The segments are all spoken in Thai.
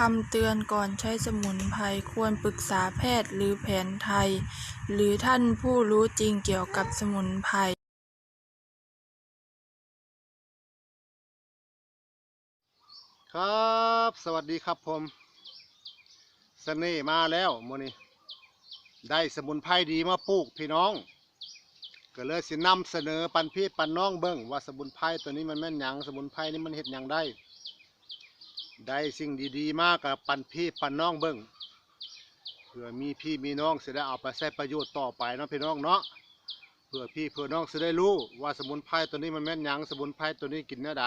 คำเตือนก่อนใช้สมุนไพรควรปรึกษาแพทย์หรือแผนไทย หรือท่านผู้รู้จริงเกี่ยวกับสมุนไพรครับ สวัสดีครับผมสเสน่ห์มาแล้วมื้อนี้ได้สมุนไพรดีมาปลูกพี่น้อง ก็เลยสินำเสนอปันพี่ปันน้องเบิ่งว่าสมุนไพรตัวนี้มันแม่นหยังสมุนไพรนี่มันเฮ็ดหยังได้ ได้สิ่งดีๆ มากกับปันพี่ปันน้องเบิ่งเพื่อมีพี่มีน้องสิได้เอาไปใช้ประโยชน์ต่อไปเนาะพี่น้องเนาะเพื่อพี่เพื่อน้องสิได้รู้ว่าสมุนไพรตัวนี้มันแม่นยังสมุนไพรตัวนี้กินเนื้อใด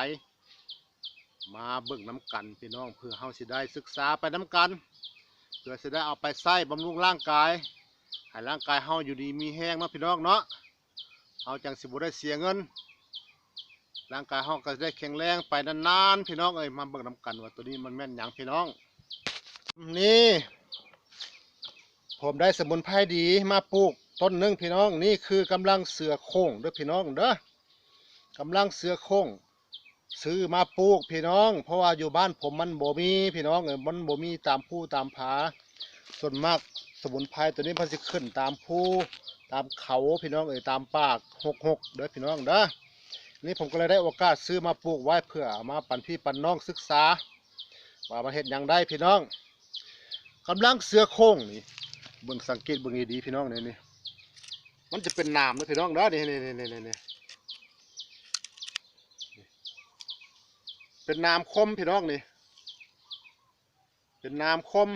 มาเบิ่งน้ำกันพี่น้องเพื่อเฮาสิได้ศึกษาไปน้ำกัน เพื่อสิได้เอาไปใส่บำรุงร่างกายให้ร่างกายเฮาอยู่ดีมีแห้งเนาะพี่น้องเนาะเฮาจังสิบ่ได้เสียเงิน ร่างกายเฮาก็ได้แข็งแรงไปนานๆพี่น้องเอ้ยมาเบิ่งน้ำกันว่าตัวนี้มันแม่นหยังพี่น้อง นี่ ผมได้สมุนไพรดีมาปลูกต้นหนึงพี่น้องนี่คือกำลังเสือโค้งเด้อพี่น้องเด้อกำลังเสือโค้งซื้อมาปลูกพี่น้อง เพราะว่าอยู่บ้านผมมันบ่มีพี่น้องเออมันบ่มีตามผู้ตามผาส่วนมากสมุนไพรตัวนี้มันสิขึ้นตามผู้ตามเขาพี่น้องเอ่ยตามปากหกหกเด้อพี่น้องเด้อ นี่ผมก็เลยได้โอกาสซื้อมาปลูกไว้เพื่อเอามาปันพี่ปันน้องศึกษา ว่ามันเห็ดหยังได้พี่น้องกำลังเสือโค้งนี่เบิ่งสังเกตเบิ่งดีพี่น้องนี่นี่มันจะเป็นนามนะพี่น้องเด้อนี่นี่นี่นี่นี่เป็นน้ำคมพี่น้องนี่ เป็นน้ำคม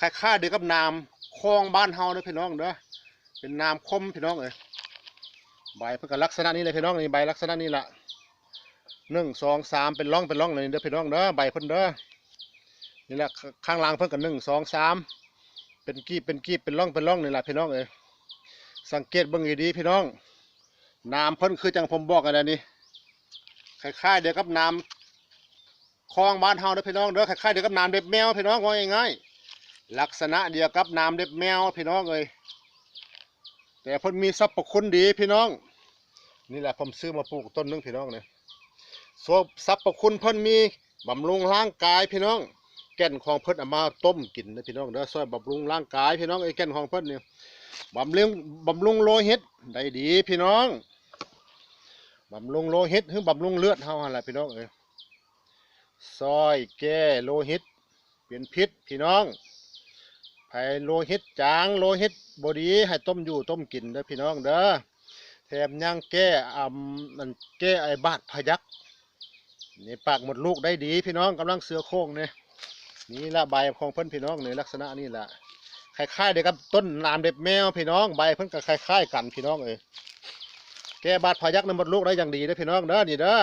คล้ายๆเดียวกับน้ำคลองบ้านเฮาเด้อพี่น้องเด้อเป็นน้ำคมพี่น้องเอ้ย ใบเพิ่นก็ลักษณะนี้เลยพี่น้องนี่ใบลักษณะนี้ละหนึ่งสองสามเป็นร่องเป็นร่องเลยเด้อพี่น้องเด้อใบเพิ่นเด้อนี่แหละข้างล่างเพิ่นก็หนึ่งสองสามเป็นกีบเป็นกีบเป็นร่องเป็นร่องนี่แหละพี่น้องเอ้ยสังเกตเบิ่งให้ดีพี่น้องน้ำเพิ่นคือจังผมบอกกันนะนี่คล้ายๆเดียวกับน้ำคลองบ้านเฮาเด้อพี่น้องเด้อคล้ายๆเดียวกับน้ำเด็บแมวพี่น้องว่าง่ายๆลักษณะเดียวกับน้ำเด็บแมวพี่น้องเอ้ย แต่เพิ่นมีสรรพคุณดีพี่น้อง นี่แหละผมซื้อมาปลูกต้นนึงพี่น้องเนี่ยส่วนสรรพคุณเพิ่นมีบำรุงร่างกายพี่น้อง แก่นของเพิ่นเอามาต้มกินนะพี่น้องเด้อช่วยบำรุงร่างกายพี่น้องไอ้แก่นของเพิ่นเนี่ยบำรุงบำรุงโลหิตได้ดีพี่น้องบำรุงโลหิตหรือบำรุงเลือดเฮาหั่นแหละพี่น้องเอ้ยซอยแก้โลหิต เป็นพิษพี่น้อง ไผโลหิตจางโลหิตบดีให้ต้มอยู่ต้มกินเด้อพี่น้องเด้อแถมยังแก้อำมันแก้ไอบาดพยักนี่ปากหมดลูกได้ดี พี่น้องกำลังเสือโค้งเนี่ยนี่ละใบของเพิ่นพี่น้องในลักษณะนี้ละคล้ายๆเดียวกับต้นนามเด็บแมวพี่น้องใบเพิ่นก็คล้ายๆกันพี่น้องเอ้ยแก้บาดพยักในมดลูกได้อย่างดีนะพี่น้องเด้อนี่เด้อ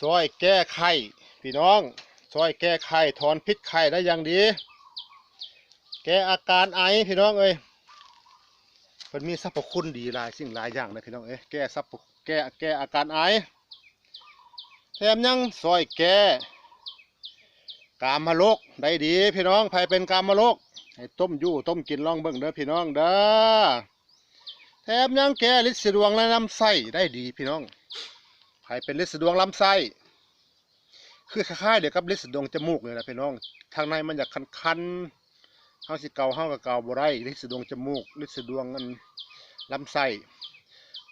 ซอยแก้ไข้พี่น้อง ซอยแก้ไข้ถอนพิษไข้ได้อย่างดี แก้อาการไอพี่น้องเอ้ยมันมีสรรพคุณดีหลายสิ่งหลายอย่างนะพี่น้องเอ้ยแก้สรรพแก้แก้อาการไอแถมยังซอยแก้กามโรคได้ดี พี่น้องใครเป็นกามโรคให้ต้มยู่ต้มกินลองเบิ่งเด้อพี่น้องเด้อแถมยังแก้ลิดสะดวงและลำไส้ได้ดีพี่น้องใครเป็นลิดสะดวงลำไส้ คือคล้ายๆเดี๋ยวกับลิสดงจมูกเลยนะพี่น้อง ทางในมันอยากคันๆเฮาสิเกาเฮากับเกาบ่ได้ลิสดงจมูกลิสดวงอันลำไส้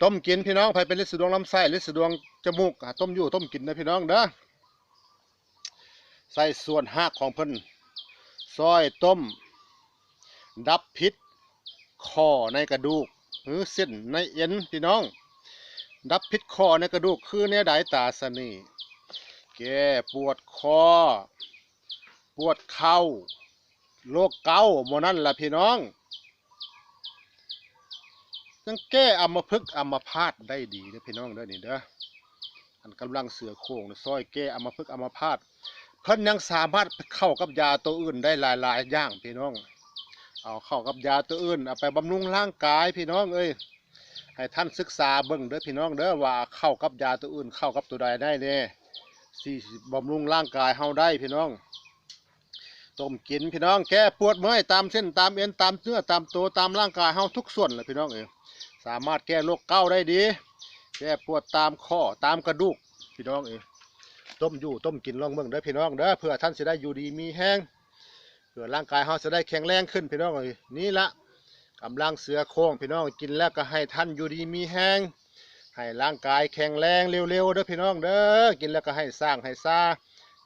ต้มกินพี่น้องใครเป็นลิสดวงลำไส้ลิสดวงจมูกอะต้มอยู่ต้มกินนะพี่น้องเด้อใส่ส่วนหักของเพิ่นซอยต้ม ดับพิษข้อในกระดูกหรือเส้นในเอ็นพี่น้อง ดับพิษข้อในกระดูกคือเนี่ยไดตาสนี แก้ปวดคอ ปวดเข่าโรคเกาโมนั่นล่ะพี่น้องยังแก้อัมพฤกษ์อัมพาตได้ดีเด้อพี่น้องเด้อนี่เด้ออันกำลังเสือโค้งซอยแก้อัมพฤกษ์อัมพาตเพิ่นยังสามารถเข้ากับยาตัวอื่นได้หลายๆอย่างพี่น้อง เอาเข้ากับยาตัวอื่นเอาไปบำรุงร่างกายพี่น้องเอ้ยให้ท่านศึกษาเบิ่งเด้อพี่น้องเด้อว่าเข้ากับยาตัวอื่นเข้ากับตัวใดได้แน่ สี่บำรุงร่างกายเฮาได้พี่น้องต้มกินพี่น้องแก้ปวดเมื่อยตามเส้นตามเอ็นตามเนื้อตามตัวตามร่างกายเฮาทุกส่วนเลยพี่น้องเอ้ยสามารถแก้โรคเก้าได้ดี แก้ปวดตามข้อตามกระดูกพี่น้องเอ้ยต้มอยู่ต้มกินลองเบิ่งเด้อพี่น้องเด้อเพื่อท่านสิได้อยู่ดีมีแห้งเพื่อร่างกายเฮาจะได้แข็งแรงขึ้นพี่น้องเอ้ยนี่ละกำลังเสือโครงพี่น้องกินแล้วก็ให้ท่านอยู่ดีมีแห้ง ให้ร่างกายแข็งแรงเร็วๆเด้อพี่น้องเด้อกินแล้วก็ให้สร้างให้ซา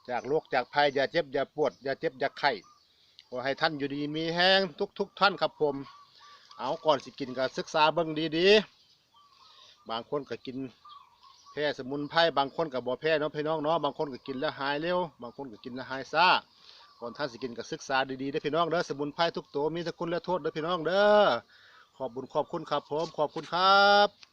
จากโรคจากภัยอย่าเจ็บอย่าปวดอย่าเจ็บอย่าไข้ขอให้ท่านอยู่ดีมีแห้งทุก ๆ ท่านครับผม เอาก่อนสิกินก็ศึกษาเบิ่งดีๆ บางคนก็กินแพ้สมุนไพรบางคนก็บ่แพ้เนาะพี่น้องเนาะบางคนก็กินแล้วหายเร็วบางคนก็กินแล้วหายซาก่อนท่านสิกินก็ศึกษาดีๆเด้อพี่น้องเด้อสมุนไพรทุกตัวมีทั้งคุณและโทษเด้อพี่น้องเด้อขอบบุญขอบคุณครับผมขอบคุณครับ